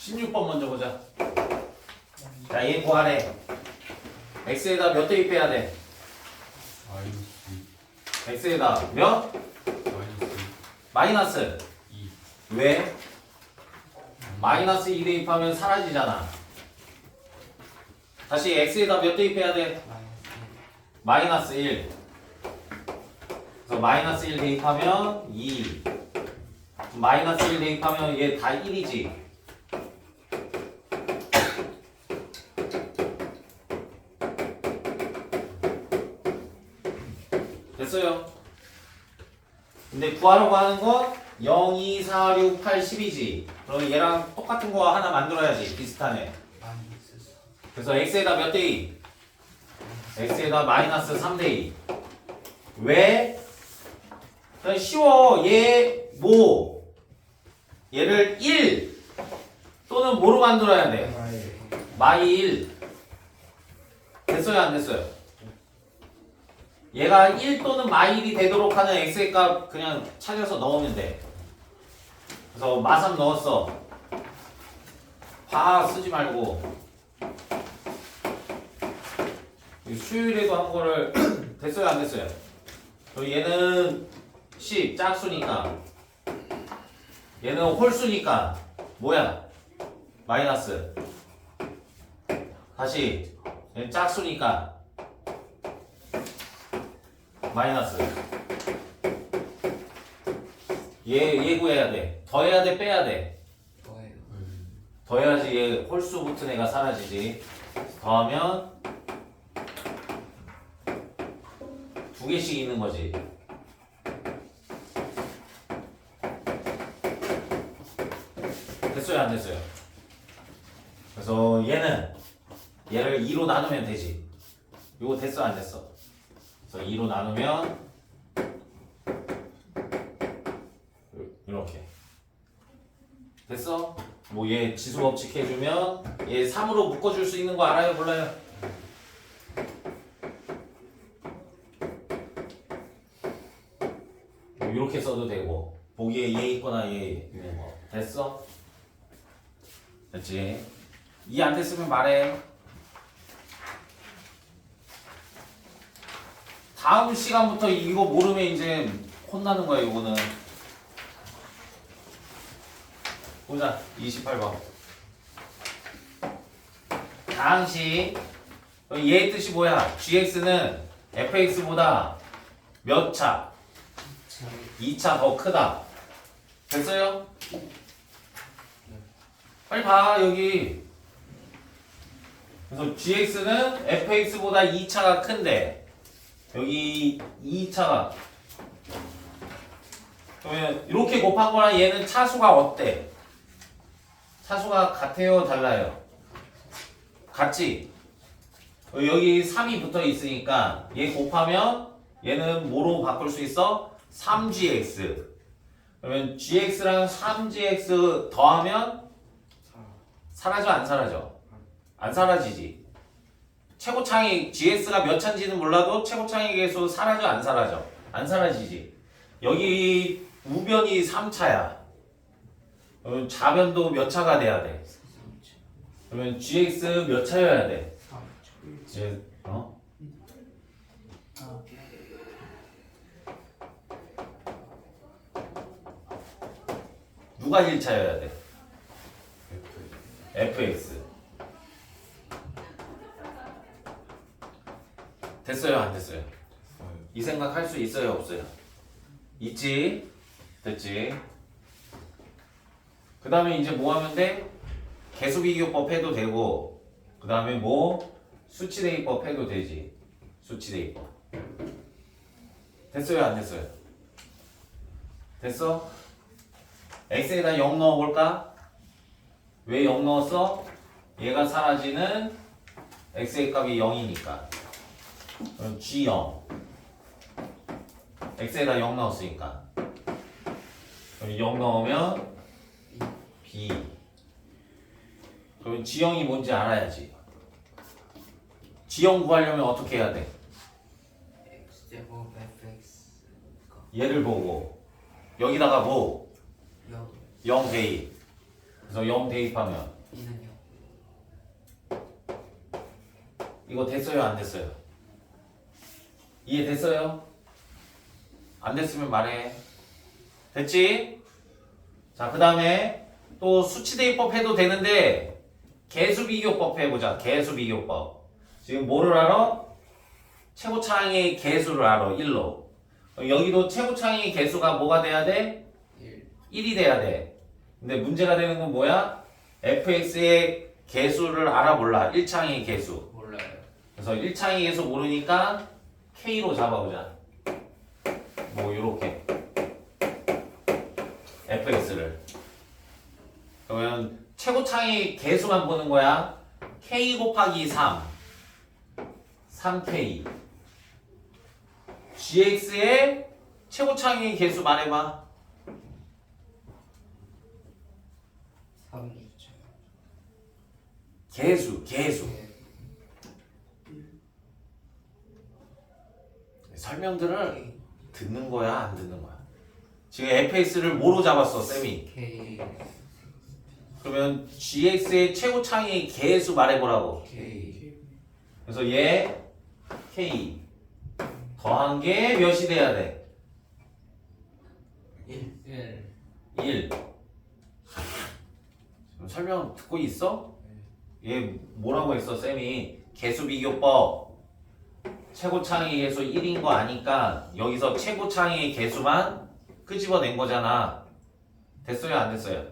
16번 먼저 보자. 자, 얘 구하래. x에다 몇 대입 빼야 돼? 마이너스 x에다 몇? 마이너스 마이너스. 2 왜? 마이너스 2 대입하면 사라지잖아. 다시 x에다 몇 대입해야 돼? 마이너스 1. 그래서 마이너스 1 대입하면 2. 마이너스 1 대입하면 얘 다 1이지. 됐어요. 근데 구하려고 하는 건 0, 2, 4, 6, 8, 10이지. 그럼 얘랑 똑같은 거 하나 만들어야지. 비슷하네. 그래서 x에다 몇 대 2? x에다 마이너스 3대 2. 왜? 그냥 쉬워. 얘 뭐? 얘를 1 또는 뭐로 만들어야 돼? 마이 1. 됐어요, 안 됐어요? 얘가 1 또는 마이 1이 되도록 하는 x의 값 그냥 찾아서 넣으면 돼. 그래서 마삼 넣었어. 바 쓰지 말고. 이 수요일에도 한 거를 됐어요 안 됐어요? 그럼 얘는 10 짝수니까 얘는 홀수니까 뭐야? 마이너스 다시 얘는 짝수니까 마이너스. 얘, 얘 구해야 돼. 더해야 돼 빼야 돼. 더해요. 더해야지 얘 홀수 붙은 애가 사라지지. 더하면 두 개씩 있는 거지. 됐어요 안 됐어요? 그래서 얘는 얘를 2로 나누면 되지. 이거 됐어 안 됐어 그래서 2로 나누면 이렇게 됐어? 뭐 얘 지수 법칙 해주면 얘 3으로 묶어줄 수 있는 거 알아요 몰라요? 뭐 이렇게 써도 되고 보기에 얘 있거나 얘 있는 거 됐어? 됐지? 이안 됐으면 말해 다음 시간부터 이거 모르면 이제 혼나는 거야 이거는. 보자 28번. 당시 얘의 뜻이 뭐야? gx는 fx보다 몇 차? 2차 더 크다. 됐어요? 빨리 봐 여기. 그래서 gx는 fx보다 2차가 큰데 여기 2차가 그러면 이렇게 곱한 거랑 얘는 차수가 어때? 차수가 같아요 달라요? 같지? 어, 여기 3이 붙어 있으니까 얘 곱하면 얘는 뭐로 바꿀 수 있어? 3gx 그러면 gx랑 3gx 더하면 사라져 안 사라져? 안 사라지지 최고 창이 GS가 몇 차인지는 몰라도 최고 창의 개수 사라져 안 사라져? 안 사라지지 여기 우변이 3차야 그러면 좌변도 몇 차가 돼야 돼? 그러면 GX 몇 차여야 돼? 이제 어? 누가 1차여야 돼? FX 됐어요 안 됐어요? 이 생각 할 수 있어요 없어요? 있지? 됐지? 그 다음에 이제 뭐 하면 돼? 개수비교법 해도 되고 그 다음에 뭐 수치대입법 해도 되지 수치대입법 됐어요 안 됐어요? 됐어? x에다 0 넣어볼까? 왜 0 넣었어? 얘가 사라지는 x의 값이 0이니까 그럼 g0 x에다 0 넣었으니까. 그럼 0 넣으면 b. 그러면 지형이 뭔지 알아야지. 지형 구하려면 어떻게 해야 돼? 제곱 fx 얘를 보고. 여기다가 뭐? 0 대입. 그래서 0 대입하면? 이거 됐어요? 안 됐어요? 이해됐어요? 안 됐으면 말해 됐지? 자 그 다음에 또 수치 대입법 해도 되는데 개수 비교법 해보자 개수 비교법 지금 뭐를 알아? 최고차항의 개수를 알아 1로 여기도 최고차항의 개수가 뭐가 돼야 돼? 1 1이 돼야 돼. 근데 문제가 되는 건 뭐야? fx의 개수를 알아 몰라. 1창의 개수. 몰라요 그래서 1창의 개수 모르니까 k로 잡아보자. 뭐 요렇게 fx를. 그러면 최고창의 개수만 보는 거야. k 곱하기 3. 3k. gx의 최고창의 개수 말해봐. 3 개수, 개수. 설명들을 듣는 거야, 안 듣는 거야? 지금 fx를 뭐로 잡았어, 쌤이? K 그러면 gx의 최고 창의 개수 말해보라고. K 그래서 얘 k 더한 게 몇이 돼야 돼? 1 1 1. 지금 설명 듣고 있어? 얘 뭐라고 했어, 쌤이? 개수 비교법. 최고 창의 개수 1인 거 아니까 여기서 최고 창의 개수만 끄집어낸 거잖아. 됐어요, 안 됐어요?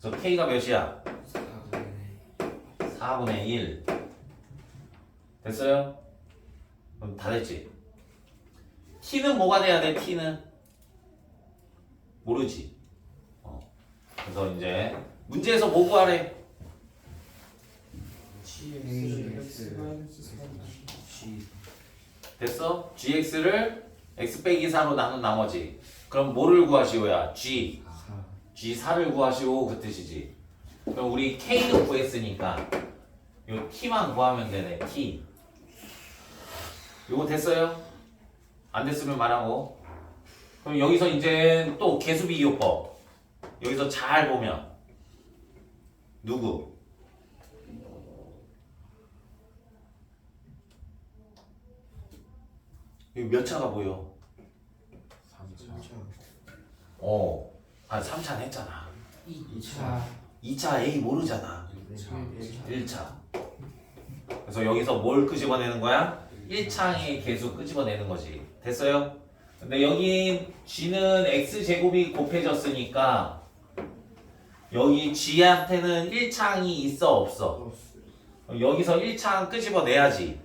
그래서 k가 몇이야? 4분의 4분의 1. 됐어요? 그럼 다 됐지? t는 뭐가 돼야 돼, t는? 모르지. 어. 그래서 이제 문제에서 뭐 구하래? G 됐어? gx를 x 빼기 4로 나눈 나머지. 그럼 뭐를 구하시오야? g. 4 g4를 구하시오 그 뜻이지. 그럼 우리 k는 구했으니까 요 t만 구하면 되네. t. 요거 됐어요? 안 됐으면 말하고. 그럼 여기서 이제 또 개수 비교법. 여기서 잘 보면 누구? 여기 몇 차가 보여? 3차 어. 아, 3차는 했잖아. 2차 2차 A 모르잖아. 1차 1차. 그래서 여기서 뭘 끄집어내는 거야? 1창의 개수 끄집어내는 거지. 됐어요? 근데 여기 G는 X제곱이 곱해졌으니까 여기 G한테는 1창이 있어 없어? 여기서 1창 끄집어내야지.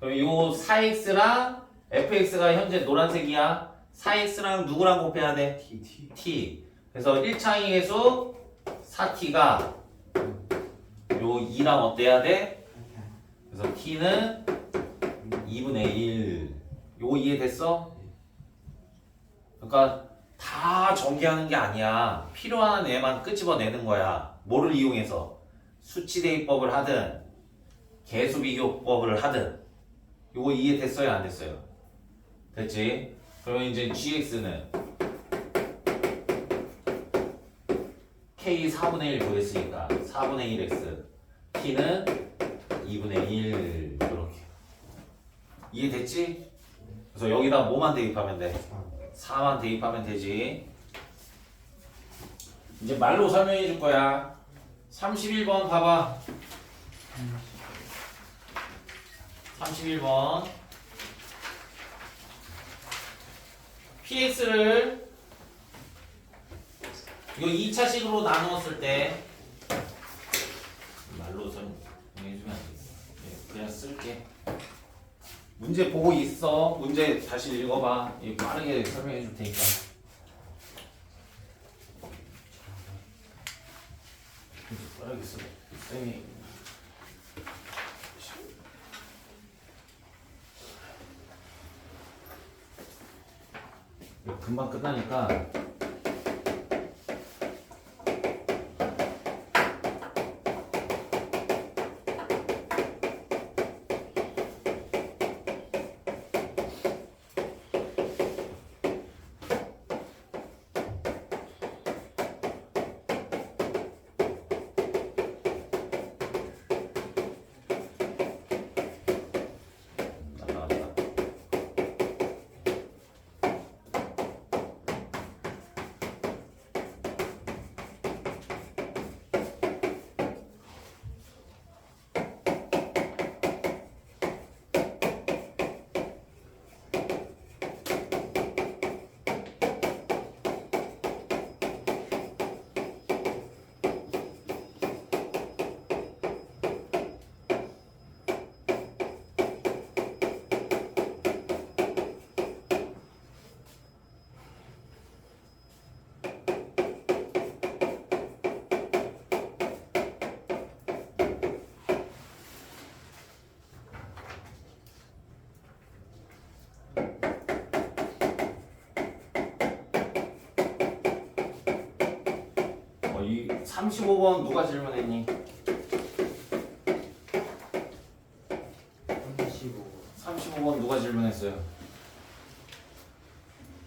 그럼 요 4X랑 FX가 현재 노란색이야. 4X랑 누구랑 곱해야 돼? T T t 그래서 1창의 개수 4t가 요 2랑 어때야 돼? 그래서 t는 2분의 1 요거 이해됐어? 그러니까 다 전개하는 게 아니야 필요한 애만 끄집어내는 거야 뭐를 이용해서 수치 대입법을 하든 개수 비교법을 하든 요거 이해됐어요 안 됐어요? 됐지? 그러면 이제 gx는 k 4분의 1 구했으니까 4분의 1x t는 2분의 1 이렇게 이해됐지? 그래서 여기다 뭐만 대입하면 돼? 4만 대입하면 되지 이제 말로 설명해 줄 거야 31번 봐봐 31번 px를 이거 2차식으로 나누었을 때 말로 설명해주면 안 되겠어. 예, 그냥 쓸게. 문제 보고 있어. 문제 다시 읽어봐. 이거 빠르게 설명해 줄 테니까. 빠르게 써. 쌤이. 금방 끝나니까 35번 누가 질문했니? 35 35번 누가 질문했어요?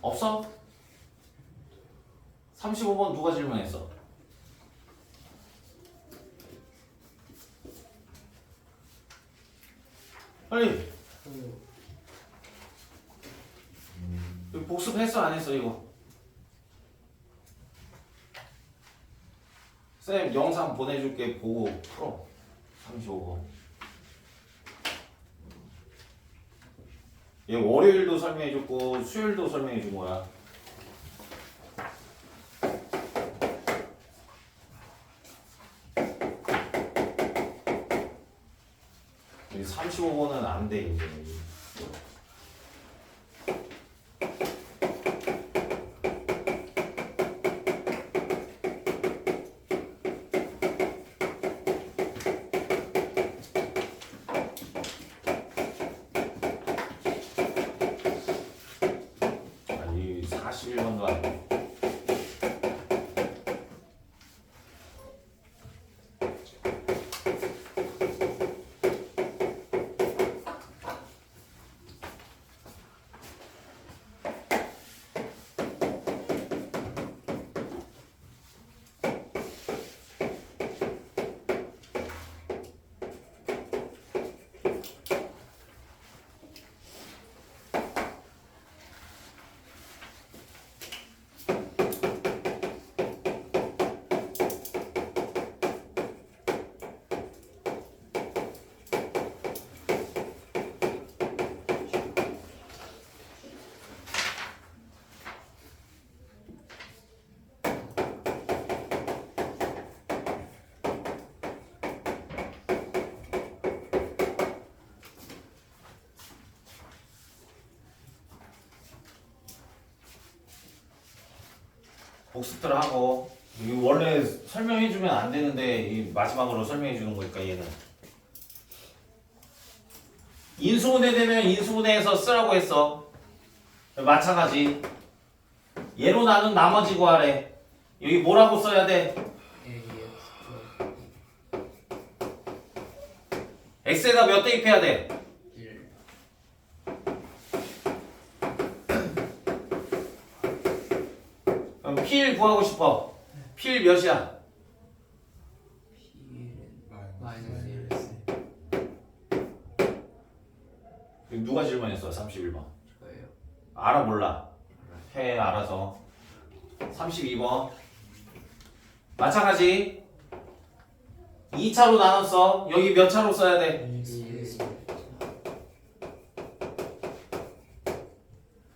없어? 35번 누가 질문했어? 빨리 이거 복습했어 안 했어 이거? 쌤 영상 보내줄게 보고. 풀어. 35번. 얘 월요일도 설명해줬고 수요일도 설명해준 거야. 여기 35번은 안돼 이제 아니 41번도 안 돼. 복습들 하고. 이거 원래 설명해주면 안 되는데 이 마지막으로 설명해 주는 거니까 얘는. 인수분해 되면 인수분해해서 쓰라고 했어. 마찬가지. 얘로 나눈 나머지 구하래. 여기 뭐라고 써야 돼? x에다 몇 대입해야 돼? 1 그럼 필 구하고 싶어. 필 몇이야? 마이너스 1 누가 질문했어 31번? 저예요. 알아 몰라? 해 알아서. 32번. 마찬가지. 2차로 나눴어 여기 몇 차로 써야 돼? 1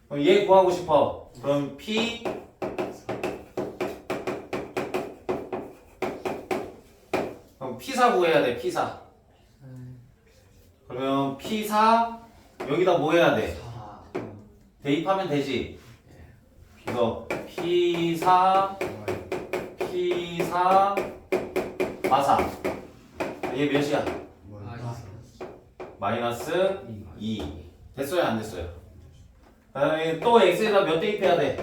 그럼 얘 구하고 싶어. 그럼 P P4 구해야 돼 P4 그러면 P4 여기다 뭐 해야 돼? 4 대입하면 되지 그래서 P4 P4 마사 얘 몇이야? 마이너스 마이너스 2 됐어요 안 됐어요? 그 다음에 또 x에다 몇 대입해야 돼?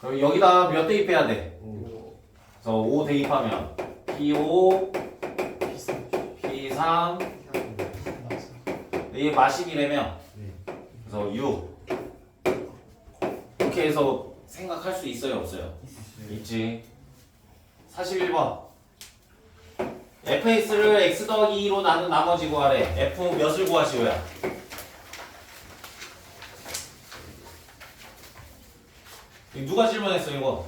그럼 여기다 몇 대입해야 돼? 5 그래서 5 대입하면 P5 P3 이게 마십이라며 그래서 6 이렇게 해서 생각할 수 있어요 없어요? 있지 41번 fx를 x 더하기 2로 나눈 나머지 구하래 f 몇을 구하시오야? 이거 누가 질문했어 이거?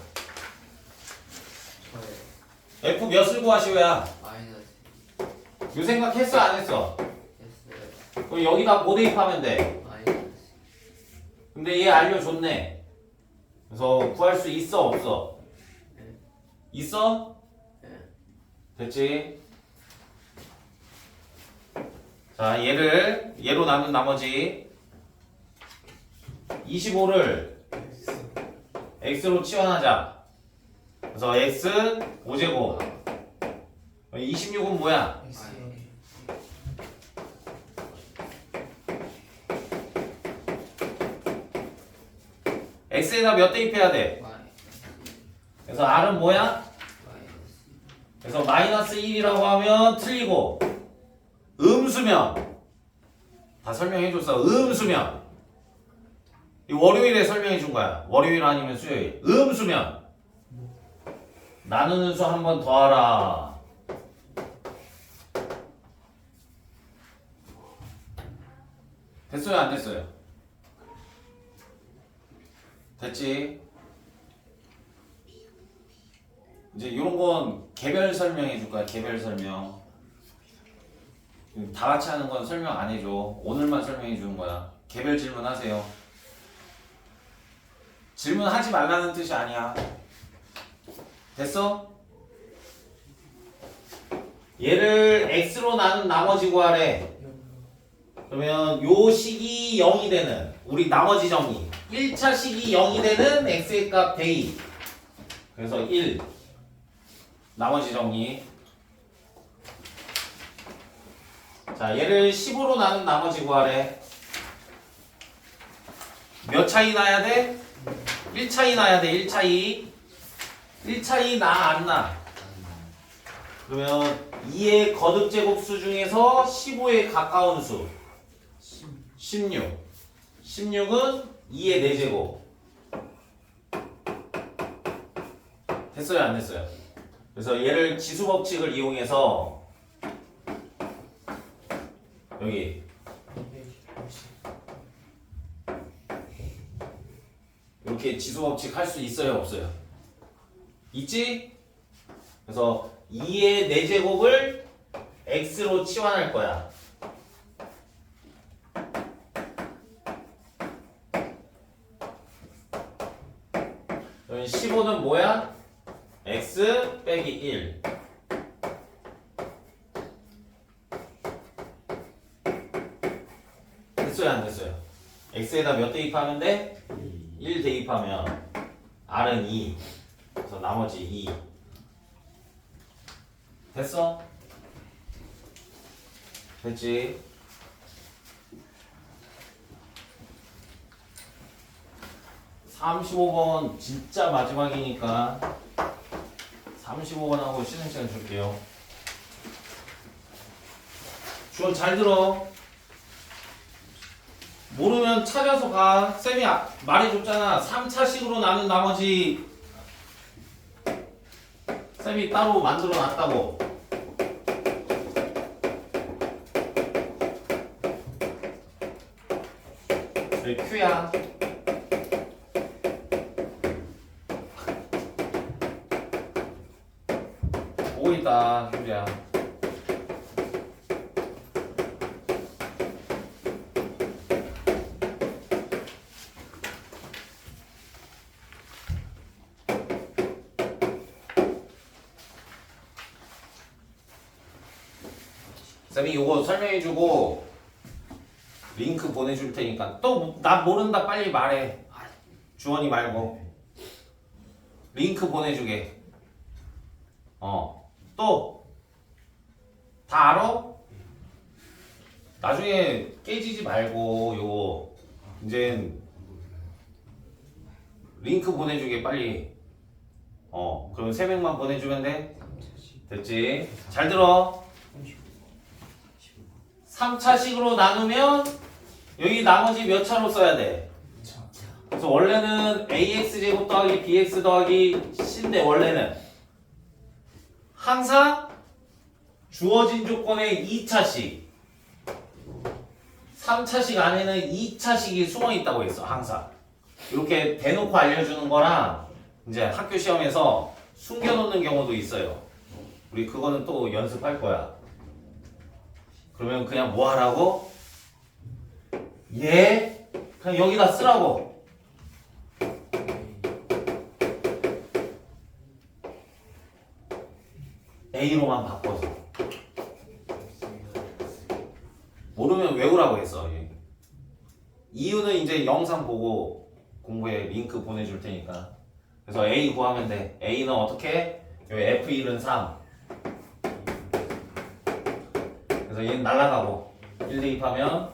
f 몇을 구하시오야? 마이너스 이 생각 했어 안 했어? 했어요 그럼 여기다 뭐 대입하면 돼? 마이너스 근데 얘 알려줬네 그래서 구할 수 있어 없어? 네. 있어? 네. 됐지? 자 얘를 얘로 나눈 나머지 25를 x로 치환하자 그래서 x 5제곱 26은 뭐야? x에다 몇 대입해야 돼? 그래서 r은 뭐야? 그래서 마이너스 1이라고 하면 틀리고 음수면 다 설명해 줬어 음수면 이 월요일에 설명해 준 거야. 월요일 아니면 수요일. 음수면. 나누는 수 한 번 더 하라. 됐어요? 안 됐어요? 됐지? 이제 이런 건 개별 설명해 줄 거야 개별 설명. 다 같이 하는 건 설명 안 해줘. 오늘만 설명해 주는 거야. 개별 질문 하세요 질문하지 말라는 뜻이 아니야. 됐어? 얘를 x로 나눈 나머지 구하래. 그러면 요 식이 0이 되는 우리 나머지 정리. 1차 식이 0이 되는 x의 값 대입 그래서 1 나머지 정리. 자 얘를 10으로 나눈 나머지 구하래. 몇 차이 나야 돼? 1차이 나야 돼 1차이 1차이 나안 나? 그러면 2의 거듭 제곱수 중에서 15에 가까운 수 16 16은 2의 4제곱 됐어요 안 됐어요? 그래서 얘를 지수 법칙을 이용해서 여기 이렇게 지수 법칙 할 수 있어요 없어요? 있지? 그래서 2의 4제곱을 x로 치환할 거야 그러면 15는 뭐야? x 빼기 1 됐어요 안 됐어요? x에다 몇 대입하면 돼? 1 대입하면 r은 2 그래서 나머지 2 됐어? 됐지? 삼십오 번 진짜 마지막이니까 35번 하고 쉬는 시간 줄게요. 주원 잘 들어. 모르면 찾아서 가. 쌤이 아- 말해줬잖아. 3차식으로 나눈 나머지 쌤이 따로 만들어 놨다고. 여기. 보고 있다, 휴지야. 쌤이 요거 설명해주고 링크 보내줄 테니까 또 나 모른다 빨리 말해. 주원이 말고. 링크 보내주게. 어또 다 알아? 나중에 깨지지 말고 요거. 이제 링크 보내주게 빨리. 어 그러면 세 명만 보내주면 돼? 됐지? 잘 들어 3차식으로 나누면 여기 나머지 몇 차로 써야 돼? 그래서 원래는 ax 제곱 더하기 bx 더하기 c인데 원래는 항상 주어진 조건에 2차식. 3차식 안에는 2차식이 숨어 있다고 했어 항상. 이렇게 대놓고 알려주는 거랑 이제 학교 시험에서 숨겨놓는 경우도 있어요. 우리 그거는 또 연습할 거야 그러면 그냥 뭐 하라고? 얘 그냥 여기다 쓰라고 A로만 바꿔서 모르면 외우라고 했어 얘. 이유는 이제 영상 보고 공부에 링크 보내줄 테니까 그래서 A 구하면 돼 A는 어떻게? 요 F1은 3 그래서 얘는 날라가고 1 대입하면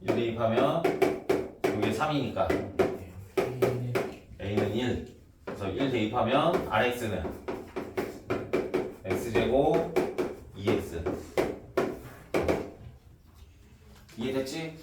1 대입하면 요 여기 3이니까. A는 1 그래서 1 대입하면 rx는 x제곱 2x 이해됐지?